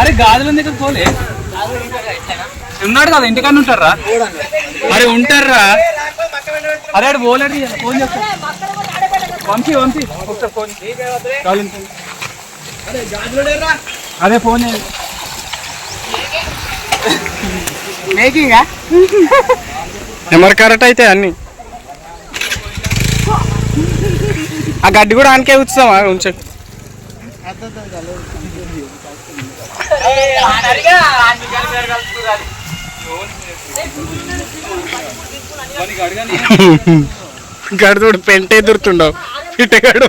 అరే గాజుల దగ్గర పోలే ఉన్నాడు కదా ఇంటికన్నా ఉంటారా అరే ఉంటారా అరే అడు పోలేడు. ఫోన్ చెప్తా పంపి పంపి ఒకసారి ఫోన్. అదే ఫోన్ చేయండి. మేకింగా? కరెక్ట్ అయితే అన్ని. ఆ గడ్డి కూడా ఆనకే ఉంచుతామా ఉంచు. గడు చూడు పెంటే ఎదురుతుండవు. పిట్టగాడు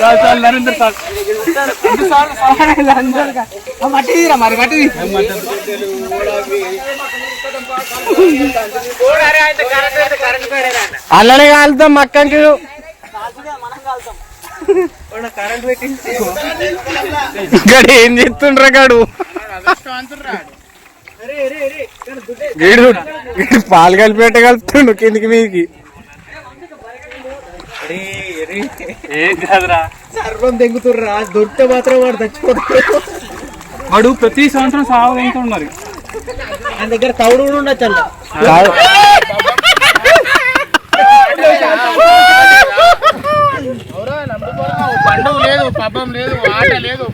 చాలు నరేంద్ర మరి మట్టి కాలుతాం మక్కంకి గడు ఏం చేస్తుండ్రా గాడు? పాలు కలిపేట కలుపుతుండు కిందికి మీదికి. ఏం కాదురా. సర్వం తెంగుతుర్రా దొరికితే మాత్రం వాడు చచ్చిపోతాడు. వాడు ప్రతి సంవత్సరం సాగు తింటాడు మరి. ఆయన దగ్గర తౌడు కూడా ఉండొచ్చు కాదు. పండుగ లేదు పబ్బం లేదు ఆట లేదు.